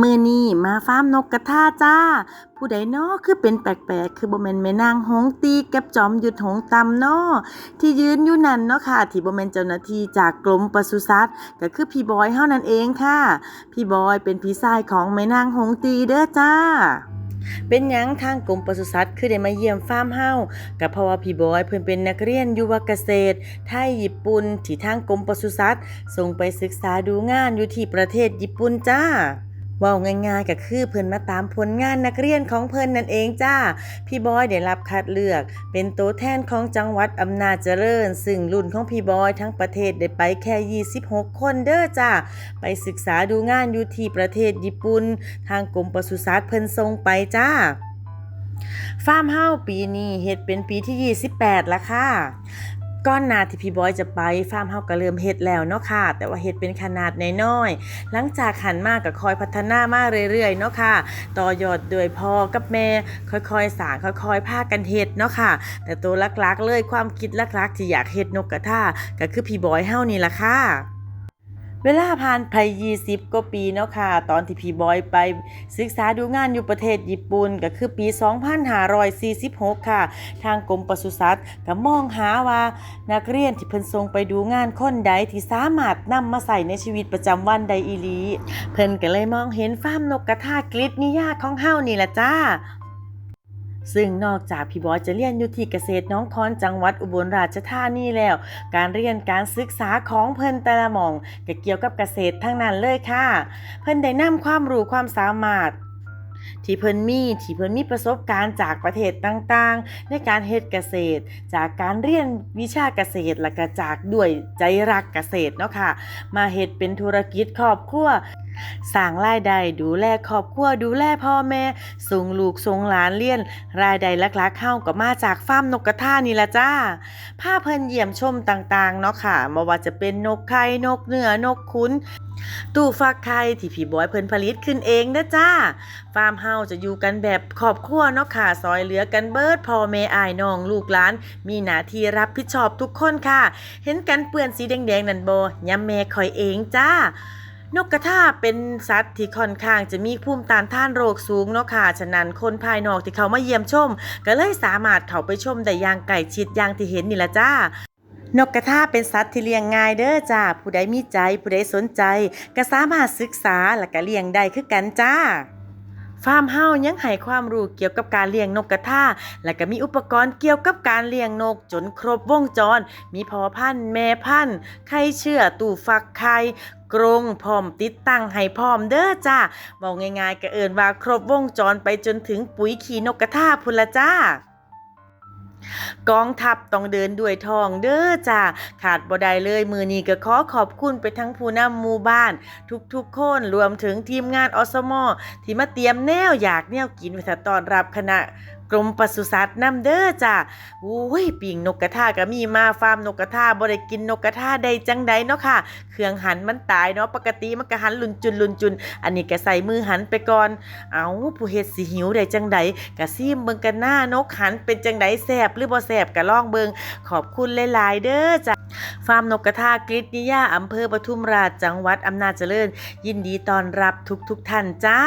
มือนี้มาฟาร์มนกกระทาจ้า ผู้ใดน้อคือเป็นแปลกๆ คือบ่แมนแม่นางหงตีกับจอมหยุดหงตำน้อที่ยืนอยู่นั่นเนาะค่ะ ที่บ่แมนเจ้าหน้าที่จากกรมปศุสัตว์ก็คือพี่บอยเฮานั่นเองค่ะ พี่บอยเป็นพี่ชายของแม่นางหงตีเด้อจ้าเป็นยังทางกรมปศุสัตว์คือได้มาเยี่ยมฟาร์มเฮาก็เพราะว่าพี่บอยเพิ่นเป็นนักเรียนยุวเกษตร ไทยญี่ปุ่นที่ทางกรมปศุสัตว์ส่งไปศึกษาดูงานอยู่ที่ประเทศญี่ปุ่นจ้า ว้าง่ายๆก็คือเพิ่นมาตามผลงานนักเรียนของเพิ่นนั่นเองจ้า พี่บอยได้รับคัดเลือก เป็นตัวแทนของจังหวัดอำนาจเจริญ ซึ่งรุ่นของพี่บอยทั้งประเทศได้ไปแค่ 26 คนเด้อจ้า ไปศึกษาดูงานอยู่ที่ประเทศญี่ปุ่น ทางกรมปศุสัตว์เพิ่นส่งไปจ้า ฟาร์มเฮาปีนี้เฮ็ดเป็นปีที่ 28ล้วค่ะ ก้อนนาที่พี่บอยจะไปฟาร์มเฮาก็เริ่มเฮ็ดแล้วเนาะค่ะ แต่ว่าเฮ็ดเป็นขนาดน้อยๆหลังจากหันมากก็คอยพัฒนามาเรื่อยๆเนาะค่ะ ต่อยอดโดยพ่อกับแม่ค่อยๆสางค่อยๆพากันเฮ็ดเนาะค่ะ แต่ตัวลักๆเลยความคิดลักๆที่อยากเฮ็ดนกกระทาก็คือพี่บอยเฮานี่ล่ะค่ะ เวลาผ่านไป20กว่าปีเนาะค่ะ ตอนที่พี่บอยไปศึกษาดูงานอยู่ประเทศญี่ปุ่นก็คือปี 2546 ค่ะ ทางกรมปศุสัตว์ก็มองหาว่านักเรียนที่เพิ่นส่งไปดูงานคนใดที่สามารถนำมาใส่ในชีวิตประจำวันใดอีลี เพิ่นก็เลยมองเห็นฟาร์มนกกระทากฤษนิยาของเฮานี่แหละจ้า ซึ่งนอกจากพี่บอยจะเรียนอยู่ที่เกษตรน้องคอนจังหวัดอุบลราชธานีแล้ว การเรียนการศึกษาของเพิ่นแต่ละมองก็เกี่ยวกับเกษตรทั้งนั้นเลยค่ะ เพิ่นได้นำความรู้ความสามารถ ที่เพิ่นมีที่เพิ่นมีประสบการณ์จากประเทศต่างๆ ในการเฮ็ดเกษตร จากการเรียนวิชาเกษตรและก็จากด้วยใจรักเกษตรเนาะค่ะ มาเฮ็ดเป็นธุรกิจครอบครัว สร้างรายได้ดูแลครอบครัวดูแลพ่อแม่ส่งลูกส่งหลานเรียน รายได้หลักๆเข้าก็มาจากฟาร์มนกกระทานี่ละจ้าพาเพิ่นเยี่ยมชมต่างๆเนาะค่ะบ่ว่าจะเป็นนกไข่นกเนื้อนกขุนตู้ฟักไข่ที่พี่บอยเพิ่นผลิตขึ้นเองนะจ้า ฟาร์มเฮาจะอยู่กันแบบครอบครัวเนาะค่ะซอยเหลือกันเบิดพ่อแม่อายน้องลูกหลาน มีหน้าที่รับผิดชอบทุกคนค่ะ เห็นกันเปื้อนสีแดงๆนั่นบ่ย้ำแม่คอยเองจ้า นกกระทาเป็นสัตว์ที่ค่อนข้างจะมีภูมิต้านทานโรคสูงเนาะค่ะ ฉะนั้นคนภายนอกที่เขามาเยี่ยมชม ก็เลยสามารถเข้าไปชมได้อย่างใกล้ชิดอย่างที่เห็นนี่ละจ้านกกระทาเป็นสัตว์ที่เลี้ยงง่ายเด้อจ้า ผู้ใดมีใจ ผู้ใดสนใจ ก็สามารถศึกษาและก็เลี้ยงได้คือกันจ้า ฟาร์มเฮายังให้ความรู้เกี่ยวกับการเลี้ยงนกกระทาและก็มีอุปกรณ์เกี่ยวกับการเลี้ยงนกจนครบวงจร มีพอพันธุ์แม่พันธุ์ไข่เชื่อ ตู้ฟักไข่ กรงพร้อมติดตั้งให้พร้อมเด้อจ้าบอกง่ายๆก็เอินว่าครบวงจรไปจนถึงปุ๋ยขี้นกกระทาพุนละจ้ากองทัพต้องเดินด้วยทองเด้อจ้าขาดบ่ได้เลยมือนี้ก็ขอขอบคุณไปทั้งผู้นำหมู่บ้าน ทุกๆคนรวมถึงทีมงานอสมอที่มาเตรียมแนวอยากแนวกินไว้ถ้าต้อนรับคณะ กรมปศุสัตว์นำเด้อจ้าอุ้ยปิ่งนกกระทาก็มีมาฟาร์มนกกระทาบ่ได้กินนกกระทาได้จังใดเนาะค่ะ เครื่องหันมันตายเนาะปกติมันก็หันลุนจุนลุนจุน อันนี้ก็ใส่มือหันไปก่อน เอาผู้เฮ็ดสิหิวได้จังใดก็ซิมเบิ่งกันหน้านกหันเป็นจังใดแซ่บหรือบ่แซ่บก็ลองเบิ่งขอบคุณหลายๆเด้อจ้ะฟาร์มนกกระทากฤษนิยาอำเภอปทุมราชจังหวัดอำนาจเจริญ ยินดีต้อนรับทุกๆท่านจ้า